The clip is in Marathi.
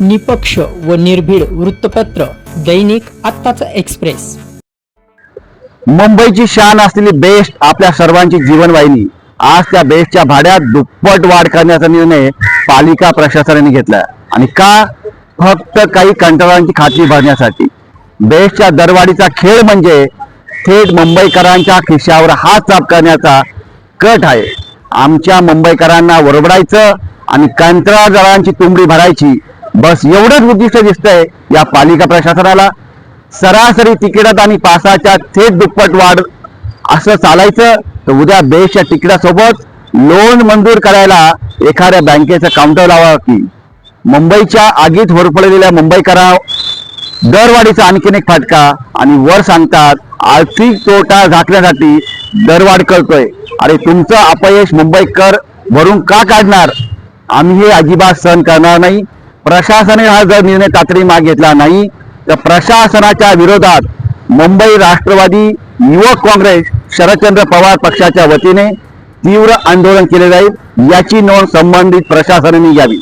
निपक्ष व निर्भीड वृत्तपत्र दैनिक आत्ताचा एक्सप्रेस. मुंबईची शान असलेली बेस्ट आपल्या सर्वांची जीवनवाहिनी. आज त्या बेस्टच्या भाड्यात दुप्पट वाढ करण्याचा निर्णय पालिका प्रशासनाने घेतला आणि का? फक्त काही कंटाळांची खात्री भरण्यासाठी. बेस्टच्या दरवाढीचा खेळ म्हणजे थेट मुंबईकरांच्या खिशावर हात साफ करण्याचा कट आहे. आमच्या मुंबईकरांना वरबडायचं आणि कंत्राटदारांची तुंबडी भरायची बस एवढंच उद्दिष्ट दिसतंय या पालिका प्रशासनाला. सरासरी तिकिटात आणि पासाच्या थेट दुप्पट वाढ असं चालायचं तर उद्या बेसच्या तिकिटासोबत लोन मंजूर करायला एखाद्या बँकेचं काउंटर लावा की. मुंबईच्या आगीत होरपडलेल्या मुंबईकरा दरवाढीचा आणखीन एक फटका आणि वर सांगतात आर्थिक तोटा झाकण्यासाठी दरवाढ करतोय. अरे तुमचं अपयश मुंबईकर भरून का काढणार? आम्ही हे अजिबात सहन करणार नाही. प्रशासने हा जर निर्णय तातडी माग घेतला नाही तर प्रशासनाच्या विरोधात मुंबई राष्ट्रवादी युवक काँग्रेस शरदचंद्र पवार पक्षाच्या वतीने तीव्र आंदोलन केले जाईल याची नोंद संबंधित प्रशासनाने घ्यावी.